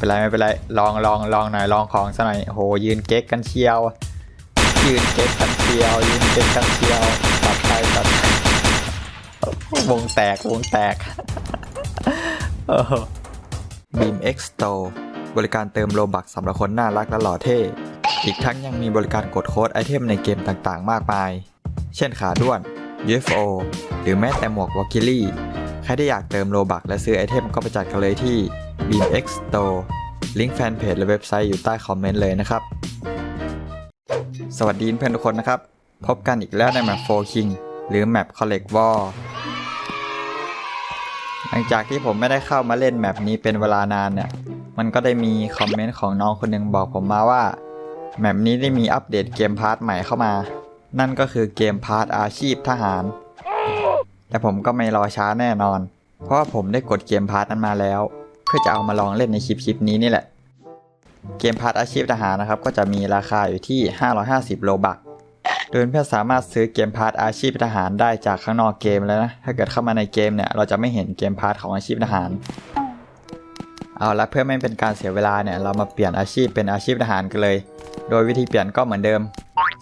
เป็นไรไม่เป็นไรลองลองลองหน่อยลองของซะหน่อยโหยืนเก๊กกันเชียว ยืนเก๊กกันเชียว ยืนเก๊กกันเชียวตัดไปตัดวงแตกวงแตก Beam X Store บริการเติมโลบักสำหรับคนน่ารักและหล่อเท่ อีกทั้งยังมีบริการกดโค้ดไอเทมในเกมต่างๆ มากมาย เช่นขาด้วน UFO หรือแม้แต่หมวกวอกิลี่ ใครที่อยากเติมโลบักและซื้อไอเทมก็ไปจัดกันเลยที่ Beam X Store ลิงก์แฟนเพจและเว็บไซต์อยู่ใต้คอมเมนต์เลยนะครับ สวัสดีเพื่อนทุกคนนะครับ พบกันอีกแล้วในแมป 4 King หรือแมป Collect War หลังจากที่ผมไม่ได้เข้ามาเล่นแมปนี้เป็นเวลานานเนี่ย มันก็ได้มีคอมเมนต์ของน้องคนหนึ่งบอกผมมาว่า แมปนี้ได้มีอัปเดตเกมพาร์ทใหม่เข้ามา นั่นก็คือเกมพาร์ทอาชีพทหาร แต่ผมก็ไม่รอช้าแน่นอน เพราะว่าผมได้กดเกมพาร์ทนั้นมาแล้ว พื่อจะเอามาลองเล่นในคลิปคลิปนี้นี่แหละ เกมพาร์ทอาชีพทหารนะครับ ก็จะมีราคาอยู่ที่ 550 โลบักโดยเพื่อนสามารถซื้อเกมพาร์ทอาชีพทหารได้จากข้างนอกเกมแล้วนะ ถ้าเกิดเข้ามาในเกมเนี่ย เราจะไม่เห็นเกมพาร์ทของอาชีพทหาร เอาละเพื่อไม่เป็นการเสียเวลาเนี่ย เรามาเปลี่ยนอาชีพเป็นอาชีพทหารกันเลย โดยวิธีเปลี่ยนก็เหมือนเดิม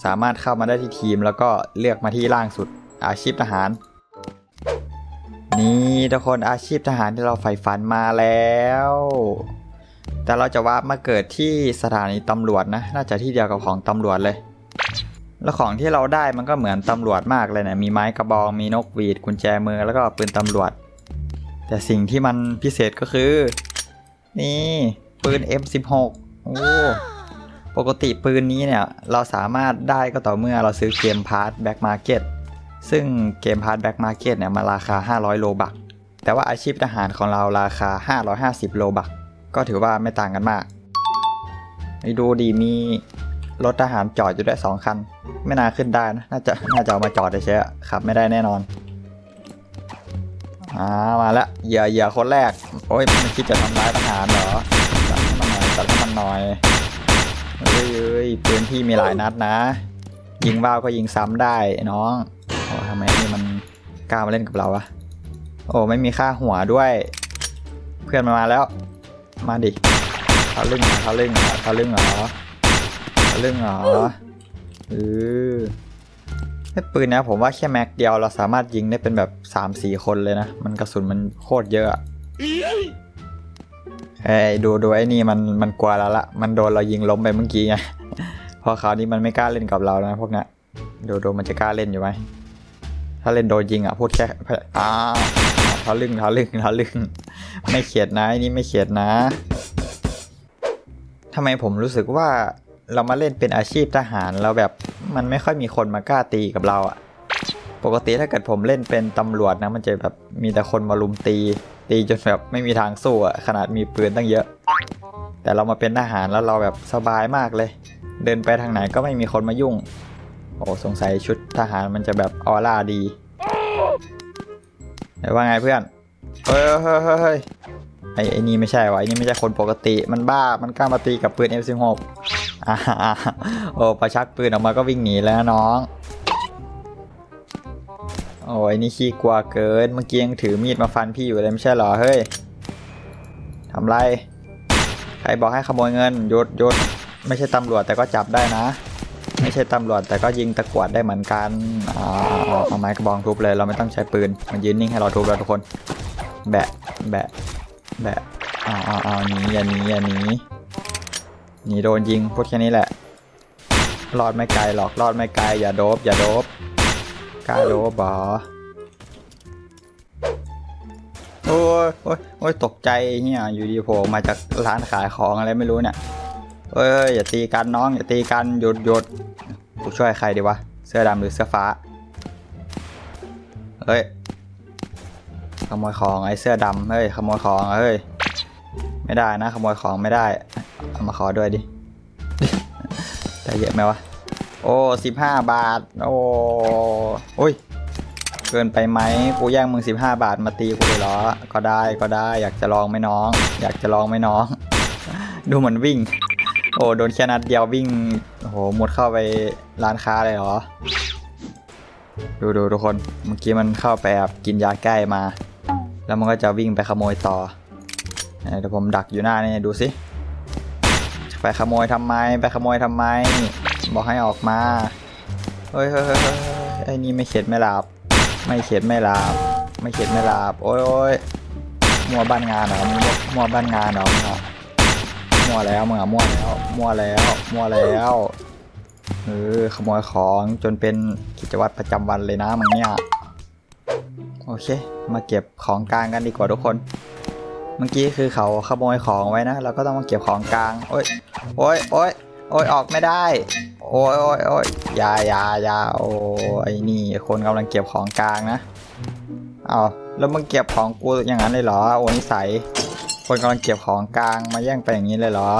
สามารถเข้ามาได้ที่ทีม แล้วก็เลือกมาที่ล่างสุดอาชีพทหาร นี่ทุกคนอาชีพทหารที่เราใฝ่ฝันมาแล้ว แต่เราจะวามาเกิดที่สถานีตำรวจนะ น่าจะที่เดียวกับของตำรวจเลย แล้วของที่เราได้มันก็เหมือนตำรวจมากเลยเนะมีไม้กระบอง มีนกหวีด กุญแจมือแล้วก็ปืนตำรวจ แต่สิ่งที่มันพิเศษก็คือ นี่ปืน M16 โอ้ปกติปืนนี้เนี่ย เราสามารถได้ก็ต่อเมื่อเราซื้อเกมพาร์ทแบ็กมาร์เก็ต ซึ่งเกมพาร์ทแบ็กมาร์เก็ตเนี่ยมาราคา 500 โลบัก แต่ว่าอาชีพทหารของเราราคา 550 โลบัก ก็ถือว่าไม่ต่างกันมากไปดูดีมีรถทหารจอดอยู่ด้วยสองคัน ไม่น่าขึ้นได้นะ น่าจะน่าจะเอามาจอดเฉยๆอะขับไม่ได้แน่นอนอ่ามาละเหยื่อเหยื่อคนแรก โอ้ยมันคิดจะทำร้ายทหารเหรอจัดมันหน่อยจัดมันหน่อยเฮ้ยเอ้ยปืนพี่มีหลายนัดนะ ยิงว่าวก็ยิงซ้ำได้น้องำไมนี่มันกล้ามาเล่นกับเราวะโอ้ไม่มีค่าหัวด้วย เพื่อนมันมาแล้ว มาดิเขาลึ่งเหรอเขาลึ่งเหรอเขาลึ่งเหรอเขาลึ่งเหรอเออไอปืนนะผมว่าแค่แม็กเดียวเราสามารถยิงได้เป็นแบบ3 4คนเลยนะ มันกระสุนมันโคตรเยอะอะเอ้ดูดูไอ้นี่มันมันกลัวแล้วละมันโดนเรายิงล้มไปเมื่อกี้ไงพอคราวนี้มันไม่กล้าเล่นกับเรานะพวกเนี้ยดูดูมันจะกล้าเล่นอยู่ไหม ถ้าเล่นโดนยิงอะพูดแค่อ้าทะลึ่งทะลึ่งทะลึ่งไม่เขียดนะอ้นี่ไม่เขียดนะทำไมผมรู้สึกว่าเรามาเล่นเป็นอาชีพทหารเราแบบมันไม่ค่อยมีคนมากล้าตีกับเราอะปกติถ้าเกิดผมเล่นเป็นตำรวจนะมันจะแบบมีแต่คนมาลุมตี ตีจนแบบไม่มีทางสู้อะขนาดมีปืนตั้งเยอะ แต่เรามาเป็นทหารแล้วเราแบบสบายมากเลย เดินไปทางไหนก็ไม่มีคนมายุ่ง โอ้สงสัยชุดทหารมันจะแบบออร่าดีไหนว่าไงเพื่อนเฮ้ยเฮ้ยเฮ้ยเฮ้ยไอ้ไอ้นี่ไม่ใช่วะไอ้นี่ไม่ใช่คนปกติมันบ้ามันกล้ามาตีกับปืน M16 อ่าโอ้ประชักปืนออกมาก็วิ่งหนีแล้วน้องโอ้ยนี่ขี้กลัวเกินเมื่อกี้ยังถือมีดมาฟันพี่อยู่เลยไม่ใช่หรอเฮ้ยทำไร ใครบอกให้ขโมยเงินยุดหยุดไม่ใช่ตำรวจแต่ก็จับได้นะ ไม่ใช่ตำรวจแต่ก็ยิงตะกวดได้เหมือนกันอ่าเอาเอาไม้กระบองทุบเลยเราไม่ต้องใช้ปืนมันยืนนิ่งให้เราทุบแล้วทุกคน แบะแบะแบะเอาเอาเอาหนีอย่าหนีอย่าหนีหนีโดนยิงพูดแค่นี้แหละ รอดไม่ไกลหรอกรอดไม่ไกลอย่าโดบอย่าโดบกล้าโดบบอโอ้ยโอ้ยโอ้ยตกใจเฮียอยู่ดีโผล่มาจากร้านขายของอะไรไม่รู้เนี่ย เอ้ยอย่าตีกันน้องอย่าตีกันหยุดหยุดกูช่วยใครดีวะเสื้อดำหรือเสื้อฟ้าเฮ้ยขโมยของไอ้เสื้อดำเฮ้ยขโมยของเฮ้ยไม่ได้นะขโมยของไม่ได้เอามาขอด้วยดิได้เยอะไหมวะโอ้สิบห้าบาทโอ้โอ้ยเกินไปไหมกูแย่งมึงสิบห้าบาทมาตีกูเลยเหรอก็ได้ก็ได้อยากจะลองไหมน้อง อยากจะลองไหมน้อง ดูเหมือนวิ่ง โอ้โดนแค่นัดเดียววิ่งโอ้โหหมดเข้าไปร้านค้าเลยเหรอ ดูดูทุกคนเมื่อกี้มันเข้าไปแอบกินยาแก้มา แล้วมันก็จะวิ่งไปขโมยต่อเดี๋ยวผมดักอยู่หน้านี่ดูสิไปขโมยทำไม ไปขโมยทำไม บอกให้ออกมาเฮ้ยเฮ้ยไอ้นี่ไม่เข็ดไม่หลับ ไม่เข็ดไม่หลับ ไม่เข็ดไม่หลับ โอ้ยโอ้ยมัวบ้านงานเหรอมัวบ้านงานเหรอ มัวแล้วมึงอะมัวแล้วมัวแล้วมัวแล้วเออขโมยของจนเป็นกิจวัตรประจำวันเลยนะมึงเนี่ยโอเค มาเก็บของกลางกันดีกว่าทุกคน เมื่อกี้คือเขาขโมยของไว้นะ เราก็ต้องมาเก็บของกลาง โอ้ย โอ้ยโอ้ยโอ้ยออกไม่ได้ โอ้ยโอ้ยโอ้ยยายายาโอ้ยนี่ คนกำลังเก็บของกลางนะ เอาแล้วมึงเก็บของกูอย่างนั้นเลยเหรอ โอ้นิสัย คนกำลังเก็บของกลางมาแย่งไปอย่างนี้เลยเหรอ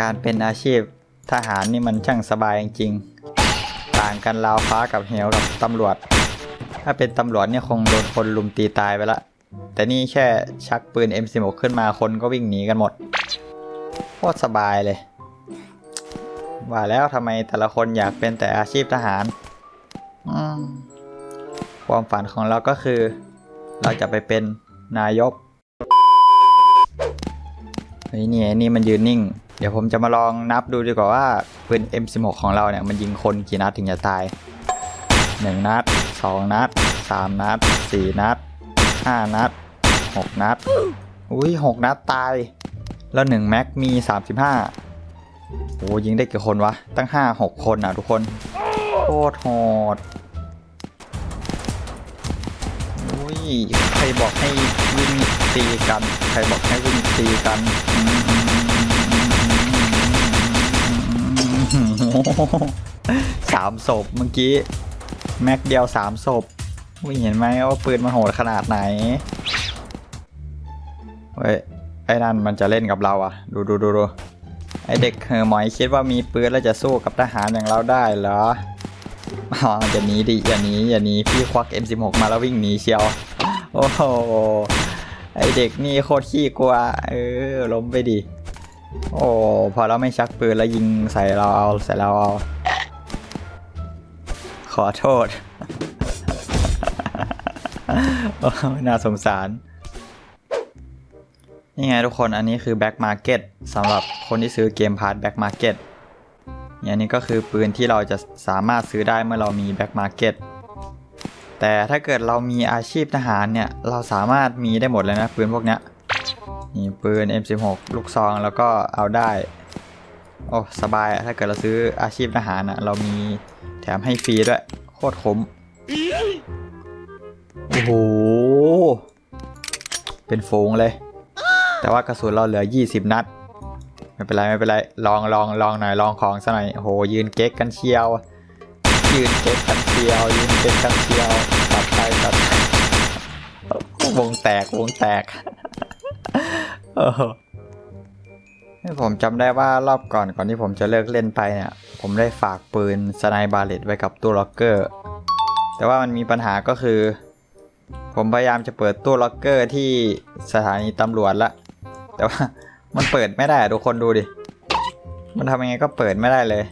การเป็นอาชีพทหารนี่มันช่างสบายจริงๆ ต่างกันราวฟ้ากับเหวกับตำรวจ ถ้าเป็นตำรวจเนี่ยคงโดนคนลุมตีตายไปละ แต่นี่แค่ชักปืน M16 ขึ้นมาคนก็วิ่งหนีกันหมดโคตรสบายเลย ว่าแล้วทำไมแต่ละคนอยากเป็นแต่อาชีพทหาร อืม ความฝันของเราก็คือ เราจะไปเป็นนายกเฮ้ยนี่นี่มันยืนนิ่ง เดี๋ยวผมจะมาลองนับดูดีกว่าว่าปืน M16 ของเราเนี่ยมันยิงคนกี่นัดถึงจะตาย 1 นัด 2 นัด 3 นัด 4 นัด 5 นัด 6 นัด อุ้ย6นัดตาย แล้ว 1 แม็กมี 35โอ้ยิงได้กี่คนวะ ตั้ง 5 6 คนอะทุกคน โคตรโหด ยใครบอกให้วิ่งตีกัน ใครบอกให้วิ่งตีกันโอ้โหสามศพเมื่อกี้ แม็กเดียวสามศพวิ่งเห็นไหมว่าปืนมันโหดขนาดไหน เฮ้ย ไอ้นั่นมันจะเล่นกับเราอะ ดูดูดูดูไอเด็กเฮอหมอยคิดว่ามีปืนแล้วจะสู้กับทหารอย่างเราได้เหรอ อ๋อจะหนีดิอย่าหนีอย่าหนีพี่ควัก M16 มาแล้ววิ่งหนีเชียว โอ้โห ไอเด็กนี่โคตรขี้กลัว เออ ล้มไปดิ โอ้ พอเราไม่ชักปืนแล้วยิงใส่เราเอาใส่เราเอา ขอโทษ น่าสงสาร นี่ไงทุกคน อันนี้คือ Back Market สำหรับคนที่ซื้อเกมพาร์ท Back Market เนี่ ยนี่ก็คือปืนที่เราจะสามารถซื้อได้เมื่อเรามี Back Market แต่ถ้าเกิดเรามีอาชีพทหารเนี่ย เราสามารถมีได้หมดเลยนะปืนพวกเนี้ยนี่ปืน M16 ลูกซองแล้วก็เอาได้ โอ้สบายอะถ้าเกิดเราซื้ออาชีพทหารอะเรามีแถมให้ฟรีด้วย โคตรคุ้มโอ้โห เป็นโฟงเลย แต่ว่ากระสุนเราเหลือ 20 นัด ไม่เป็นไรไม่เป็นไรลองลองลองหน่อยลองของซะหน่อยโหยืนเก๊กกันเชียว ยืนเก๊กกันเชียว ยืนเก๊กกันเชียวตัดไปตัดวงแตกวงแตกเออผมจำได้ว่ารอบก่อนก่อนที่ผมจะเลิกเล่นไปเนี่ย ผมได้ฝากปืนสไนบาเลตไว้กับตู้ล็อกเกอร์ แต่ว่ามันมีปัญหาก็คือ ผมพยายามจะเปิดตู้ล็อกเกอร์ที่สถานีตำรวจละ แต่ว่า มันเปิดไม่ได้ทุกคนดูดิ มันทำยังไงก็เปิดไม่ได้เลย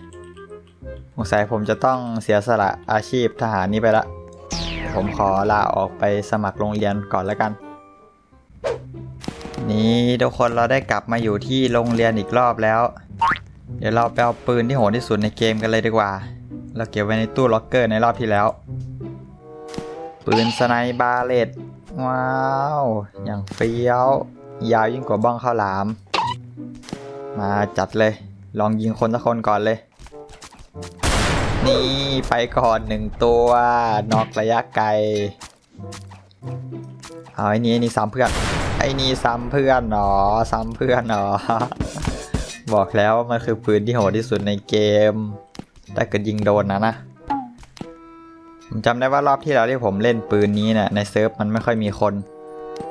สงสัยผมจะต้องเสียสละอาชีพทหารนี้ไปละ ผมขอลาออกไปสมัครโรงเรียนก่อนแล้วกัน นี่ทุกคนเราได้กลับมาอยู่ที่โรงเรียนอีกรอบแล้ว เดี๋ยวเราไปเอาปืนที่โหดที่สุดในเกมกันเลยดีกว่า เราเก็บไว้ในตู้ล็อกเกอร์ในรอบที่แล้ว ปืนสไนบาเลตว้าว อย่างเฟี้ยว ยาวยิ่งกว่าบ้องข้าวหลาม มาจัดเลย ลองยิงคนสักคนก่อนเลย นี่ไปก่อนหนึ่งตัวนอกระยะไกล เอาไอ้นี่ไอ้นี่ซ้ำเพื่อน ไอ้นี่ซ้ำเพื่อนหนอซ้ำเพื่อนหนอ บอกแล้วว่ามันคือปืนที่โหดที่สุดในเกมถ้าเกิดยิงโดนนะนะผมจำได้ว่ารอบที่แล้วที่ผมเล่นปืนนี้เนี่ยในเซิร์ฟมันไม่ค่อยมีคน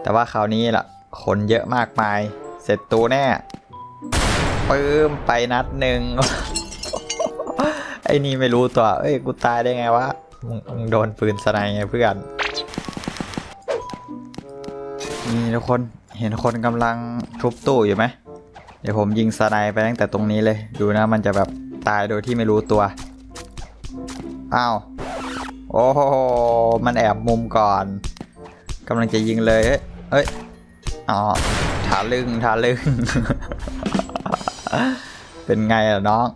แต่ว่าคราวนี้ล่ะ คนเยอะมากมาย เสร็จตูแน่ ปื้มไปนัดหนึ่งไอ้นี่ไม่รู้ตัว เอ้ย กูตายได้ไงวะ มึงโดนปืนสไนไงเพื่อน นี่ทุกคน เห็นคนกำลังทุบตู้อยู่ไหม เดี๋ยวผมยิงสไนไปตั้งแต่ตรงนี้เลย ดูนะมันจะแบบตายโดยที่ไม่รู้ตัว อ้าว โอ้โห มันแอบมุมก่อนกำลังจะยิงเลย เอ้ยเอ้ยอ๋อทาลึงทาลึง เป็นไงล่ะน้อง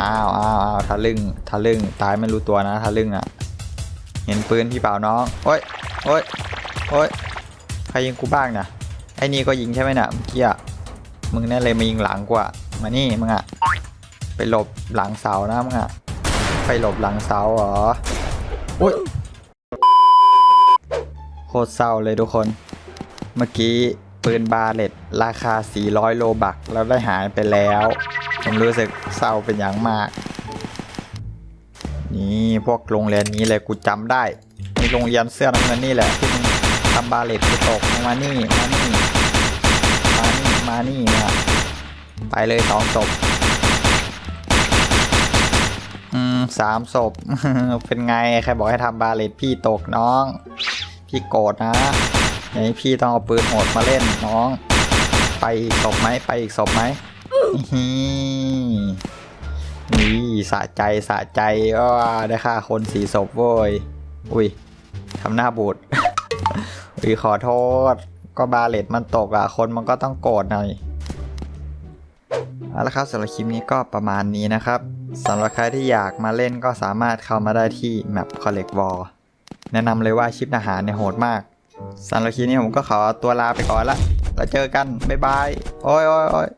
อ้าวอ้าวอ้าวทะลึ่งทะลึ่ง ตายไม่รู้ตัวนะทะลึ่งอะ เห็นปืนพี่เปล่าน้อง โอ้ยโอ้ยโอ้ยใครยิงกูบ้างเนี่ยไอ้นี่ก็ยิงใช่ไหมเนี่ยเมื่อกี้อะมึงแน่เลยมายิงหลังกว่า มานี่มึงอะ ไปหลบหลังเสานะมึงอะ ไปหลบหลังเสาเหรอโอ้ยโคตรเศร้าเลยทุกคน เมื่อกี้ปืนบาเลต ราคา 400 โลบักแล้วได้หายไปแล้ว ผมรู้สึกเศร้าเป็นอย่างมาก นี่พวกโรงเรียนนี้เลยกูจำได้มีโรงเรียนเสื้อน้ำเงินนี่แหละที่มึงทำบาเลตกูตกมานี่มานี่มานี่มานี่มาไปเลยสองศพอืมสามศพเป็นไงใครบอกให้ทำบาเลตพี่ตกน้อง พี่โกรธนะอย่างนี้พี่ต้องเอาปืนโหดมาเล่นน้อง ไปศพไหมไปอีกศพไหมนี่นี่สะใจสะใจว่าได้ฆ่าคนสีศพโว้ยอุ้ยทำหน้าบูดอุ้ยขอโทษ ก็บาเลตมันตกอะ คนมันก็ต้องโกรธหน่อยเอาละครับสำหรับคลิปนี้ก็ประมาณนี้นะครับสำหรับใครที่อยากมาเล่นก็สามารถเข้ามาได้ที่ Map Collect War แนะนำเลยว่าชิปทหารเนี่ยโหดมากสำหรับคลิปนี้ผมก็ขอตัวลาไปก่อนละ แล้วเจอกัน บ๊ายบาย โอ้ยโอ้ยโอ้ย